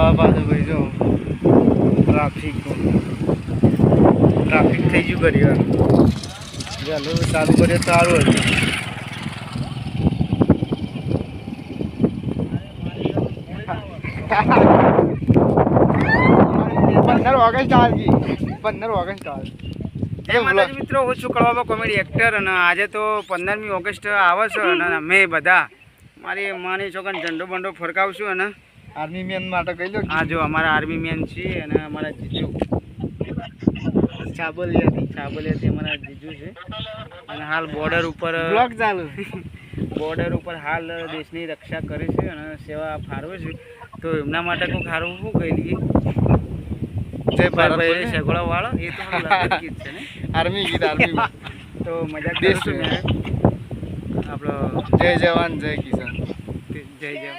આ પાછું ભાઈ જો ટ્રાફિક ટ્રાફિક થઈ ગયું કરી વાર. ચાલો ચાલુ કરીએ તો સારું હતું પંદર ઓગસ્ટ આવી પંદર ઓગસ્ટ આવી મિત્રો હું છું કળવાબા કોમેડી એક્ટર અને આજે તો પંદરમી ઓગસ્ટ આવે છે અને અમે બધા મારી માની છોકરાને ઝંડો બંડો ફરકાવશું અને આર્મી મેન માટે કહી લો આ જો અમારા આર્મી મેન છે અને અમારા જીજુ. ચાબલિયાથી ચાબલિયાથી અમારા જીજુ છે. અને હાલ બોર્ડર ઉપર બ્લોક ચાલુ. બોર્ડર ઉપર હાલ દેશની રક્ષા કરે છે અને સેવા ફાળવે છે. તો એમના માટે કોઈ ખારું શું કહી દઈએ? જય ભારતભાઈ સગોળા વાળો એ તો ગીત છે ને? આર્મી ગીત આર્મી તો મજાક કરું દેશ આપણો જય જવાન જય કિસાન. જય જય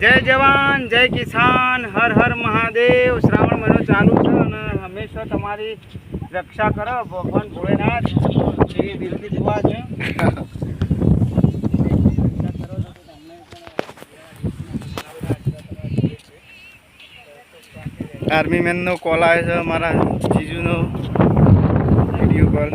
જય જવાન, જય કિસાન, હર હર મહાદેવ. શ્રાવણ મહિનો ચાલુ છે અને હંમેશા તમારી રક્ષા કરો, ભગવાન ભોળેનાથ. એવી દિલથી દુઆ છે. આર્મી મેનનો કોલ આવે છે મારા જીજુનો વીડિયો કોલ